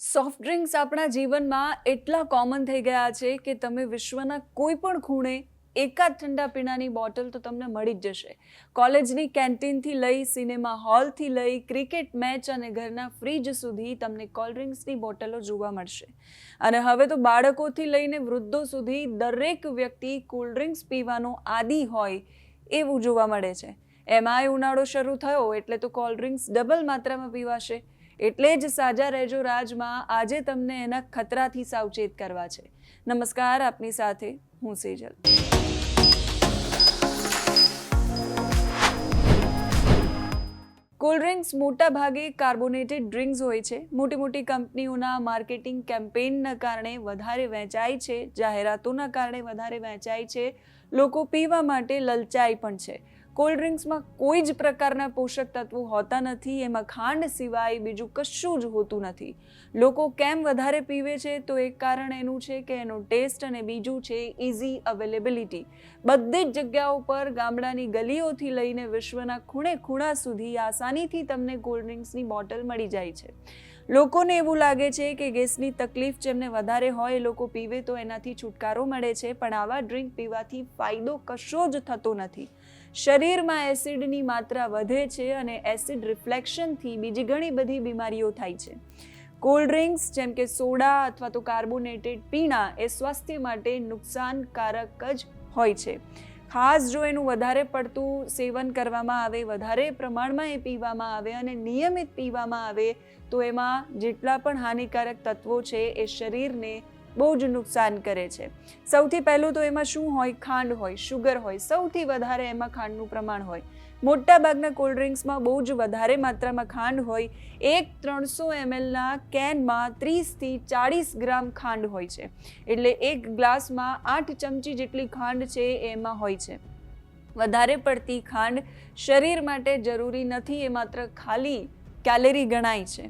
Soft drinks આપણા જીવનમાં એટલા કોમન થઈ ગયા છે કે તમે વિશ્વના કોઈ પણ ખૂણે એકાદ ઠંડા પીણાની બોટલ તો તમને મળી જ જશે. કોલેજની કેન્ટીનથી લઈ સિનેમા હોલથી લઈ ક્રિકેટ મેચ અને ઘરના ફ્રીજ સુધી તમને કોલ્ડ ડ્રિંક્સની બોટલો જોવા મળશે. અને હવે તો બાળકોથી લઈને વૃદ્ધો સુધી દરેક વ્યક્તિ કોલ્ડ ડ્રિંક્સ પીવાનો આદિ હોય એવું જોવા મળે છે. એમાંય ઉનાળો શરૂ થયો એટલે તો કોલ્ડ ડ્રિંક્સ ડબલ માત્રામાં પીવાશે. એટલે જ સાજા રહેજો રાજમાં. આજે તમને એના ખતરાથી સાવચેત કરવા છે. નમસ્કાર, આપની સાથે હું સેજલ. કોલ્ડ ડ્રિંક્સ મોટા ભાગે કાર્બોનેટેડ ડ્રિંક્સ હોય છે. મોટી મોટી કંપનીઓના માર્કેટિંગ કેમ્પેઇનના કારણે વધારે વેચાય છે. જાહેરાતોના કારણે વધારે વેચાય છે. લોકો પીવા માટે લલચાય પણ છે. કોલ્ડ ડ્રિંક્સમાં કોઈ જ પ્રકારના પોષક તત્વો હોતા નથી, એમાં ખાંડ સિવાય બીજું કશું જ હોતું નથી. લોકો કેમ વધારે પીવે છે? તો એક કારણ એનું છે કે એનો ટેસ્ટ અને બીજું છે ઇઝી અવેલેબિલિટી. બધી જ જગ્યાઓ પર ગામડાની ગલીઓથી લઈને વિશ્વના ખૂણે ખૂણા સુધી આસાનીથી તમને કોલ્ડ ડ્રિંક્સની બોટલ મળી જાય છે. લોકોને એવું લાગે છે કે ગેસની તકલીફ જેમને વધારે હોય એ લોકો પીવે તો એનાથી છુટકારો મળે છે, પણ આવા ડ્રિંક પીવાથી ફાયદો કશો જ થતો નથી. શરીરમાં એસિડની માત્રા વધે છે અને એસિડ રિફ્લેક્શનથી બીજી ઘણી બધી બીમારીઓ થાય છે. કોલ્ડ ડ્રિંક્સ જેમ કે સોડા અથવા તો કાર્બોનેટેડ પીણા એ સ્વાસ્થ્ય માટે નુકસાનકારક જ હોય છે. ખાસ જો એનું વધારે પડતું સેવન કરવામાં આવે, વધારે પ્રમાણમાં એ પીવામાં આવે અને નિયમિત પીવામાં આવે, તો એમાં જેટલા પણ હાનિકારક તત્વો છે, એ શરીરને બહુ જ નુકસાન કરે છે. સૌથી પહેલું તો એમાં શું હોય? ખાંડ હોય શુગર હોય. સૌથી વધારે એમાં ખાંડનું પ્રમાણ હોય. મોટા ભાગના કોલ્ડ ડ્રિંક્સમાં બહુ જ વધારે માત્રામાં ખાંડ હોય. એક ત્રણસો એમએલના કેનમાં ત્રીસથી ચાળીસ ગ્રામ ખાંડ હોય છે. એટલે એક ગ્લાસમાં આઠ ચમચી જેટલી ખાંડ છે એમાં હોય છે. વધારે પડતી ખાંડ શરીર માટે જરૂરી નથી, એ માત્ર ખાલી કેલેરી ગણાય છે.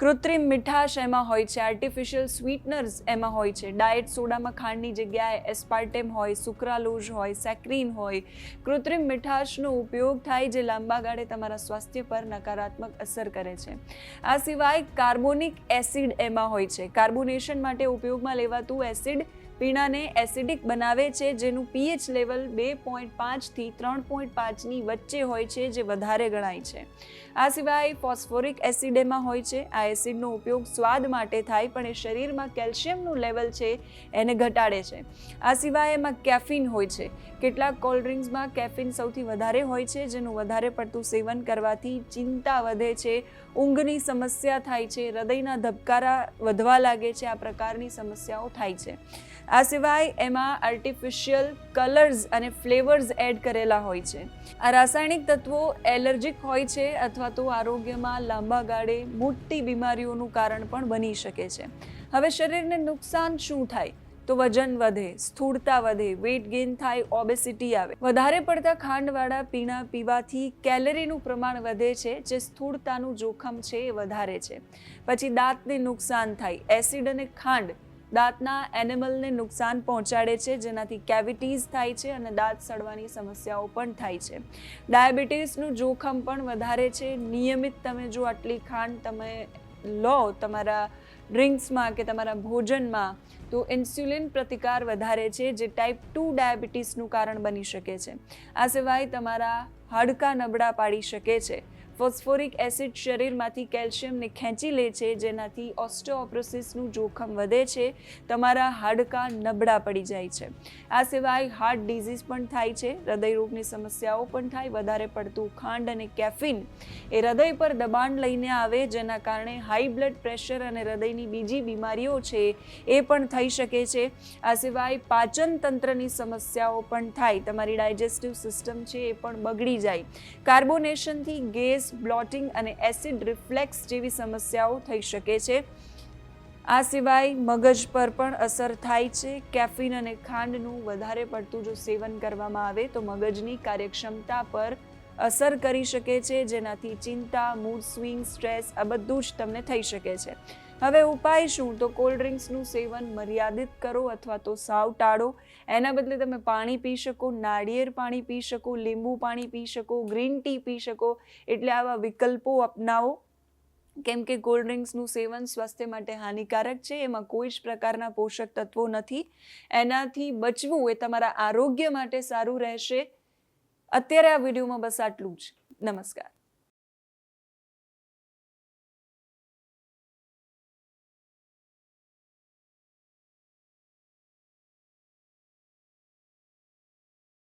કૃત્રિમ મીઠાશ એમાં હોય છે આર્ટિફિશિયલ સ્વીટનર્સ એમાં હોય છે ડાયટ સોડામાં ખાંડની જગ્યાએ એસ્પાર્ટેમ હોય સુક્રાલોઝ હોય સેક્રીન હોય. કૃત્રિમ મીઠાશનો ઉપયોગ થાય જે લાંબા ગાળે તમારા સ્વાસ્થ્ય પર નકારાત્મક અસર કરે છે. આ સિવાય કાર્બોનિક એસિડ એમાં હોય છે. કાર્બોનેશન માટે ઉપયોગમાં લેવાતું એસિડ પીણાને એસિડિક બનાવે છે, જેનું પીએચ લેવલ બે પોઈન્ટ પાંચથી ત્રણ પોઈન્ટ પાંચની વચ્ચે હોય છે, જે વધારે ગણાય છે. આ સિવાય ફોસ્ફોરિક એસિડ એમાં હોય છે. આ એસિડનો ઉપયોગ સ્વાદ માટે થાય, પણ એ શરીરમાં કેલ્શિયમનું લેવલ છે, એને ઘટાડે છે. આ સિવાય એમાં કેફીન હોય છે. કેટલાક કોલ્ડ ડ્રિંક્સમાં કેફીન સૌથી વધારે હોય છે, જેનું વધારે પડતું સેવન કરવાથી ચિંતા વધે છે, ઊંઘની સમસ્યા થાય છે, હૃદયના ધબકારા વધવા લાગે છે, આ પ્રકારની સમસ્યાઓ થાય છે. આ સિવાય એમાં આર્ટિફિશિયલ કલર્સ અને ફ્લેવર્સ એડ કરેલા હોય છે. આ રાસાયણિક તત્વો એલર્જીક હોય છે અથવા તો આરોગ્યમાં લાંબા ગાળે મોટી બીમારીઓનું કારણ પણ બની શકે છે. હવે શરીરને નુકસાન શું થાય? તો વજન વધે, સ્થૂળતા વધે વેટ ગેઇન થાય ઓબેસિટી આવે. વધારે પડતા ખાંડવાળા પીણા પીવાથી કેલરીનું પ્રમાણ વધે છે, જે સ્થૂળતાનું જોખમ છે એ વધારે છે. પછી દાંતને નુકસાન થાય, એસિડ અને ખાંડ દાંતના એનિમલને નુકસાન પહોંચાડે છે, જેનાથી કેવિટીઝ થાય છે અને દાંત સડવાની સમસ્યાઓ પણ થાય છે. ડાયાબિટીસનું જોખમ પણ વધારે છે. નિયમિત તમે જો આટલી ખાંડ તમે લો તમારા ડ્રિંક્સમાં કે તમારા ભોજનમાં, તો ઇન્સ્યુલિન પ્રતિકાર વધારે છે, જે ટાઈપ ટુ ડાયાબિટીસનું કારણ બની શકે છે. આ સિવાય તમારા હાડકાં નબળા પાડી શકે છે. ફોસ્ફોરિક એસિડ શરીરમાંથી કેલ્શિયમને ખેંચી લે છે, જેનાથી ઓસ્ટોઓપ્રોસિસનું જોખમ વધે છે, તમારા હાડકાં નબળા પડી જાય છે. આ સિવાય હાર્ટ ડિઝીઝ પણ થાય છે, હૃદયરોગની સમસ્યાઓ પણ થાય, વધારે પડતું ખાંડ અને કેફીન એ હૃદય પર દબાણ લઈને આવે, જેના કારણે હાઈ બ્લડ પ્રેશર અને હૃદયની બીજી બીમારીઓ છે, એ પણ થઈ શકે છે. આ સિવાય પાચન તંત્રની સમસ્યાઓ પણ થાય, તમારી ડાયજેસ્ટિવ સિસ્ટમ છે, એ પણ બગડી જાય. કાર્બોનેશનથી ગેસ બ્લોટિંગ અને એસિડ રિફ્લેક્સ જેવી સમસ્યાઓ થઈ શકે છે. આ સિવાય મગજ પર પણ અસર થાય છે. કેફીન અને ખાંડનું વધારે પડતું જો સેવન કરવામાં આવે તો મગજની કાર્યક્ષમતા પર અસર કરી શકે છે. જેનાથી ચિંતા, મૂડ સ્વિંગ, સ્ટ્રેસ આ બધું જ તમને થઈ શકે છે. હવે ઉપાય શું? તો કોલ્ડ ડ્રિંક્સનું સેવન મર્યાદિત કરો અથવા તો સાવ ટાળો. એના બદલે તમે પાણી પી શકો, નાળિયેર પાણી પી શકો, લીંબુ પાણી પી શકો ગ્રીન ટી પી શકો. એટલે આવા વિકલ્પો અપનાવો. કેમ કે કોલ્ડ ડ્રિંક્સનું સેવન સ્વાસ્થ્ય માટે હાનિકારક છે. એમાં કોઈ જ પ્રકારના પોષક તત્વો નથી. એનાથી બચવું એ તમારા આરોગ્ય માટે સારું રહેશે. અત્યારે આ વિડીયોમાં બસ આટલું જ. નમસ્કાર.